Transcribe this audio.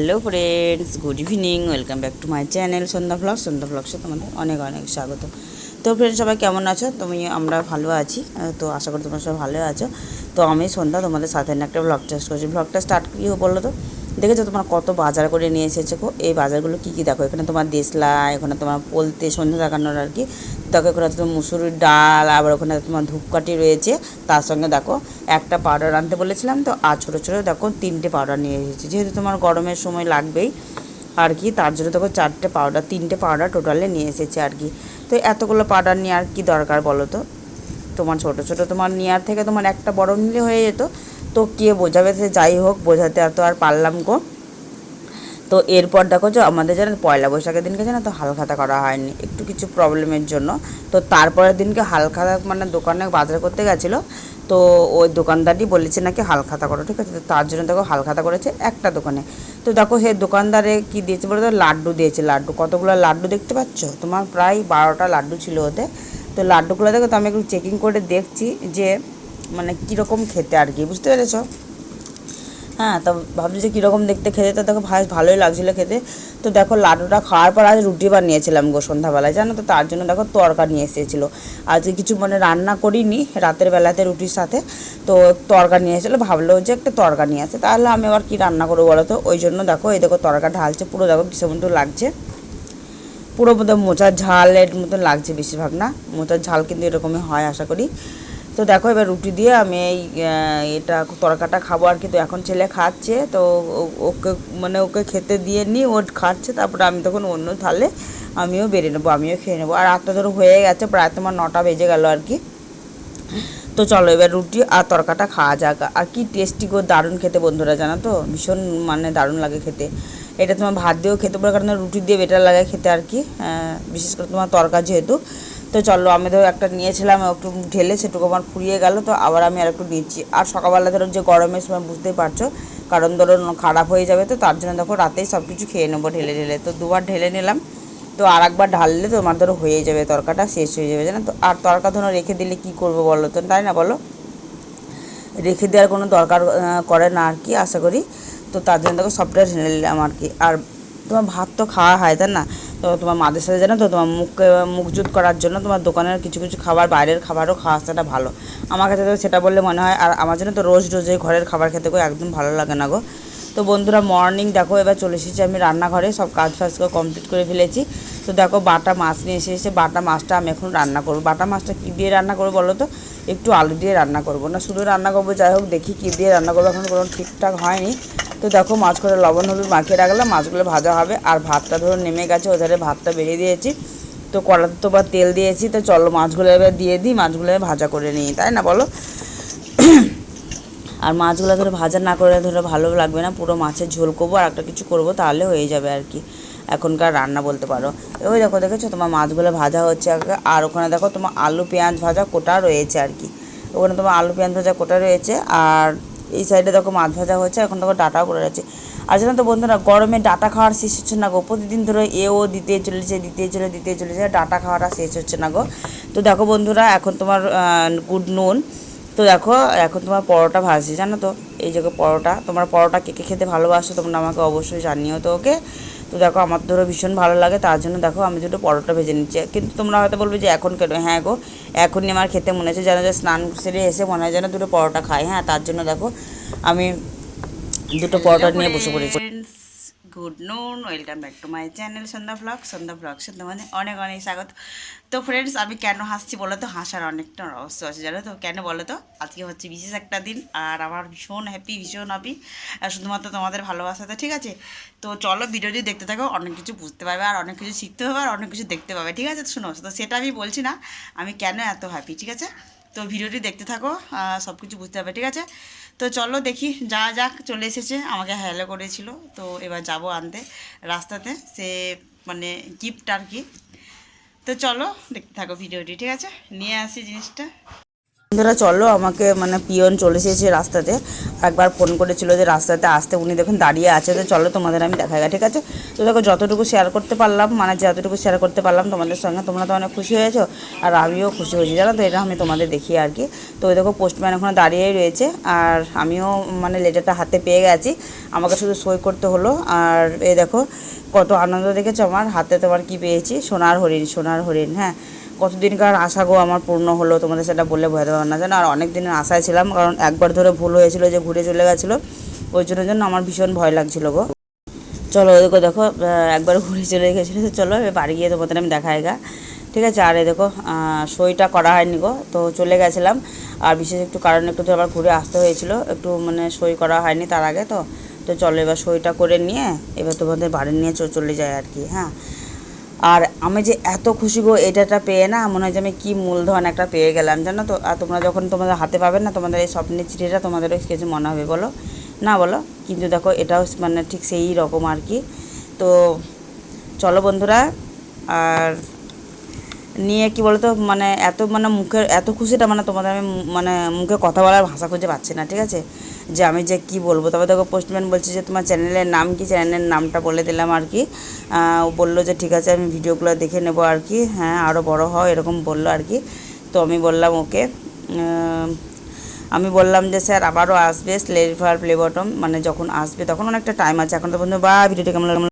Hello friends good evening welcome back to my channel Sandhya blog Sandhya ব্লগসে তোমাদের অনেক অনেক স্বাগত। তো ফ্রেন্ডস সবাই কেমন আছো? তুমি, আমরা ভালো আছি তো আশা করি তোমরা সবাই ভালো আছো। তো আমি সন্ধ্যা তোমাদের সাথে একটা ব্লগ টেস্ট করছি। ব্লগটা স্টার্ট কী বলল তো? দেখেছ তোমার কত বাজার করে নিয়ে এসেছে এই বাজারগুলো কী কী দেখো? এখানে তোমার দেশলা এখানে তোমার পোলতে সন্ধ্যা দেখানোর আর কি। দেখো এখানে তোমার মুসুরির ডাল, আবার ওখানে তোমার ধূপকাঠি রয়েছে, তার সঙ্গে দেখো একটা পাউডার আনতে বলেছিলাম তো, আর ছোটো ছোটো দেখো তিনটে পাউডার নিয়ে এসেছি। যেহেতু তোমার গরমের সময় লাগবেই, আর কি, তার জন্য দেখো চারটে পাউডার তিনটে পাউডার টোটালে নিয়ে এসেছে আর কি। তো এতগুলো পাউডার নিয়ে আর কি দরকার বলো তো? তোমার ছোট ছোট তোমার নেওয়ার থেকে তোমার একটা বড় নিলে হয়ে যেত। তো কে বোঝাবে সে? যাই হোক, বোঝাতে আর তো আর পারলাম গো তো এরপর দেখো যে আমাদের যেন পয়লা বৈশাখের দিনকে যেন তো হালখাতা করা হয়নি। একটু কিছু প্রবলেমের জন্য। তো তারপরের দিনকে হালখাতা মানে দোকানে বাজার করতে গেছিল। তো ওই দোকানদারই বলেছে নাকি হালখাতা করো, ঠিক আছে? তো তার জন্য দেখো হালখাতা করেছে একটা দোকানে। তো দেখো সেই দোকানদারে কি দিয়েছে বলে তো? লাড্ডু দিয়েছে, লাড্ডু। কতগুলো লাড্ডু দেখতে পাচ্ছ? তোমার প্রায় বারোটা লাড্ডু ছিল ওতে। তো লাড্ডুগুলো দেখো তো আমি একটু চেকিং করে দেখছি যে মানে কীরকম খেতে আর কি, বুঝতে পেরেছ? হ্যাঁ তো ভাবছি যে কীরকম দেখতে খেতে, তো দেখো ভাই ভালোই লাগছিল খেতে। তো দেখো লাড্ডুটা খাওয়ার পর আজ রুটি বানিয়েছিলাম গো সন্ধ্যাবেলায়, জানো তো? তার জন্য দেখো তরকা নিয়ে এসেছিল। আজকে কিছু মানে রান্না করিনি, রাতের বেলাতে রুটির সাথে। তো তরকা নিয়ে এসেছিল, ভাবলো যে একটা তরকা নিয়ে আসে। তাহলে আমি আবার কী রান্না করব বলো তো? ওই জন্য দেখো, এই দেখো তরকা ঢালছে, পুরো দেখো কিসের মতো লাগছে। পুরো মতো মোচার ঝালের মতন লাগছে বেশিরভাগ, না? মোচার ঝাল কিন্তু এরকমই হয়, আশা করি। তো দেখো, এবার রুটি দিয়ে আমি এই এটা তরকাটা খাব আর কি। তো এখন ছেলে খাচ্ছে, তো ওকে মানে ওকে খেতে দিয়ে নিই, ও খাচ্ছে, তারপরে আমি তখন অন্য থালে আমিও বেরিয়ে নেব, আমিও খেয়ে নেব। আর আটটা ধরো হয়ে গেছে, প্রায় তোমার নটা বেজে গেল আর কি। তো চলো, এবার রুটি আর তরকাটা খাওয়া যাক। আর কি টেস্টি গো, দারুণ খেতে বন্ধুরা, জানো তো? ভীষণ মানে দারুণ লাগে খেতে। এটা তোমার ভাত দিয়েও খেতে পারো কারণ রুটি দিয়ে বেটার লাগে খেতে আর কি। বিশেষ করে তোমার তরকা যেহেতু। তো চলো, আমি ধরো একটা নিয়েছিলাম, একটু ঢেলে সেটুকু আমার ফুরিয়ে গেল, তো আবার আমি আর একটু নিচ্ছি। আর সকালবেলা ধরো যে গরমের সময় বুঝতেই পারছ, কারণ ধরো খারাপ হয়ে যাবে তো, তার জন্য দেখো রাতেই সব কিছু খেয়ে নেব ঢেলে ঢেলে। তো দুবার ঢেলে নিলাম, তো আর একবার ঢাললে তোমার ধরো হয়ে যাবে, তরকাটা শেষ হয়ে যাবে, জানো তো? আর তরকা ধরো রেখে দিলে কি করব বলো তো? তাই না বলো? রেখে দেওয়ার কোনো দরকার করে না আর কি, আশা করি। তো তার জন্য দেখো সবটা ঢেলে নিলাম আর কি। আর তোমার ভাত তো খাওয়া হয়, তাই না? তো তোমার মাদের সাথে জানো তো, তোমার মুখকে মুখজুত করার জন্য তোমার দোকানের কিছু কিছু খাবার, বাইরের খাবারও খাওয়া আসাটা ভালো। আমার কাছে তো সেটা বললে মনে হয়, আর আমার জন্য তো রোজ রোজ এই ঘরের খাবার খেতে গো একদম ভালো লাগে না গো। তো বন্ধুরা মর্নিং দেখো, এবার চলে এসেছি আমি রান্নাঘরে, সব কাজ ফাজ করে কমপ্লিট করে ফেলেছি। তো দেখো, বাটা মাছ নিয়ে এসে এসে বাটা মাছটা আমি এখন রান্না করব। বাটা মাছটা কী দিয়ে রান্না করব বলো তো? একটু আলু দিয়ে রান্না করব। না, শুধু রান্না করব, যাই হোক, দেখি কী দিয়ে রান্না করব। এখন কোনো ঠিকঠাক হয়নি। তো দেখো মাছ করে লবণ হলুদ মাখিয়ে রাখলাম, মাছগুলো ভাজা হবে। আর ভাতটা ধরো নেমে গেছে, ওধারে ভাতটা বেরিয়ে দিয়েছি। তো কড়াতে তো বা তেল দিয়েছি, তো চলো মাছগুলো এবার দিয়ে দিই, মাছগুলো ভাজা করে নিই, তাই না বলো? আর মাছগুলো ধরো ভাজা না করে ধরো ভালো লাগবে না, পুরো মাছের ঝোল করব আর একটা কিছু করব, তাহলে হয়ে যাবে আর কি। এখনকার রান্না বলতে পারো। ওই দেখো, দেখেছ? তোমার মাছগুলো ভাজা হচ্ছে আর ওখানে দেখো তোমার আলু পেঁয়াজ ভাজা কোটা রয়েছে আর কি। ওখানে তোমার আলু পেঁয়াজ ভাজা কোটা রয়েছে। আর সাইডে দেখো মাছ ভাজা হচ্ছে এখন দেখো ডাটাও করে যাচ্ছে আর জানো তো বন্ধুরা, গরমে ডাটা খাওয়ার শেষ হচ্ছে না গো। প্রতিদিন ধরে এও দিতে চলেছে, দিতে চলে, দিতে চলেছে, ডাটা খাওয়াটা শেষ হচ্ছে না গো। তো দেখো বন্ধুরা, এখন তোমার গুড নুন তো দেখো, এখন তোমার পরোটা ভাজছি, জানো তো? এই যে পরোটা, তোমার পরোটা কে কে খেতে ভালোবাসো তোমরা আমাকে অবশ্যই জানিও তো ওকে। তো দেখো আমার ধরো ভীষণ ভালো লাগে, তার জন্য দেখো আমি দুটো পরোটা ভেজে নিচ্ছি। কিন্তু তোমরা হয়তো বলবে যে এখন কেন? হ্যাঁ গো, এখনই আমার খেতে মনে হচ্ছে যেন যে স্নান সেরে এসে মনে হয় যেন দুটো পরোটা খাই। হ্যাঁ তার জন্য দেখো আমি দুটো পরোটা নিয়ে বসে পড়েছি। Good noon, welcome back to my channel Sandhya blog Sandhya blog তোমাদের অনেক অনেক স্বাগত। তো ফ্রেন্ডস আমি কেন হাসছি বলো তো? হাসার অনেকটা রহস্য আছে, জানো তো? কেন বলো তো? আজকে হচ্ছে বিশেষ একটা দিন, আর আমার ভীষণ হ্যাপি ভীষণ হ্যাপি শুধুমাত্র তোমাদের ভালোবাসাতে ঠিক আছে? তো চলো ভিডিওটি দেখতে থাকো, অনেক কিছু বুঝতে পারবে, আর অনেক কিছু শিখতে পারবে, আর অনেক কিছু দেখতে পাবে, ঠিক আছে? তো শোনো, তো সেটা আমি বলছি না, আমি কেন এত হ্যাপি ঠিক আছে? তো ভিডিওটি দেখতে থাকো সব কিছু বুঝতে পারবে, ঠিক আছে? তো চলো দেখি যা যাক, চলে এসেছে, আমাকে হ্যালো করেছিল। তো এবার যাব আনতে, রাস্তাতে, সে মানে গিফট আর কি। তো চলো দেখতে থাকো ভিডিওটি, ঠিক আছে? নিয়ে আসি জিনিসটা। বন্ধুরা, চলো আমাকে মানে পিয়ন চলে এসেছে রাস্তাতে। একবার ফোন করেছিল যে রাস্তাতে আসতে, উনি দেখুন দাঁড়িয়ে আছে, তো চলো তোমাদের আমি দেখা ঠিক আছে? তো দেখো, যতটুকু শেয়ার করতে পারলাম মানে যতটুকু শেয়ার করতে পারলাম তোমাদের সঙ্গে, তোমরা তো অনেক খুশি হয়েছো, আর আমিও খুশি হয়েছি, জানো তো, এটা আমি তোমাদের দেখি আর কি। তো ওই দেখো পোস্টম্যান ওখানে দাঁড়িয়েই রয়েছে, আর আমিও মানে লেটারটা হাতে পেয়ে গেছি। আমাকে শুধু সই করতে হলো, আর এই দেখো, কত আনন্দ দেখেছ আমার, হাতে তোমার কি পেয়েছি? সোনার হরিণ সোনার হরিণ হ্যাঁ। কতদিনকার আশা গো আমার পূর্ণ হলো তোমাদের সেটা বললে বোঝাতে পারব না। জানো আর অনেক দিনের আশায় ছিলাম কারণ একবার ধরে ভুল হয়েছিল যে ঘুরে চলে গেছিল ওই জন্য জন্য আমার ভীষণ ভয় লাগছিল গো। চলো দেখো আহ, একবার ঘুরে চলে গেছিল তো চলো এবার বাড়ি গিয়ে তোমাদের আমি দেখাই গা। ঠিক আছে আর এই দেখো সইটা করা হয়নি গো তো চলে গেছিলাম। আর বিশেষ একটু কারণে একটু তো আবার ঘুরে আসতে হয়েছিল একটু মানে সই করা হয়নি তার আগে তো। তো চলো এবার সইটা করে নিয়ে এবার তোমাদের বাড়ি নিয়ে চলে যায় আর কি হ্যাঁ। আর আমি যে এত খুশি গো এটাটা পেয়ে না মনে হয় যে আমি কী মূলধন একটা পেয়ে গেলাম, জানো তো? আর তোমরা যখন তোমাদের হাতে পাবেন না, তোমাদের এই স্বপ্নের চিঠিটা তোমাদেরও কিছু মনে হবে, বলো? না, বলো? কিন্তু দেখো, এটাও মানে ঠিক সেই রকম আর কি। তো চলো বন্ধুরা, আর নিয়ে কি বলতো মানে এত মানে মুখের এত খুশিটা মানে তোমাদের আমি মানে মুখে কথা বলার ভাষা খুঁজে পাচ্ছি না, ঠিক আছে? যে আমি যে কি বলব? তবে দেখো পোস্টম্যান বলছে যে তোমার চ্যানেলের নাম কি? চ্যানেলের নামটা বলে দিলাম আর কি। ও বলল যে ঠিক আছে, আমি ভিডিওগুলো দেখে নেব আর কি। হ্যাঁ আরও বড় হও, এরকম বলল আর কি। তো আমি বললাম, ওকে। আমি বললাম যে, স্যার, আবারও আসবে স্লেরিফার প্লে বটম মানে যখন আসবে, তখন অনেকটা টাইম আছে। এখন তো বন্ধু বা ভিডিওটি কেমন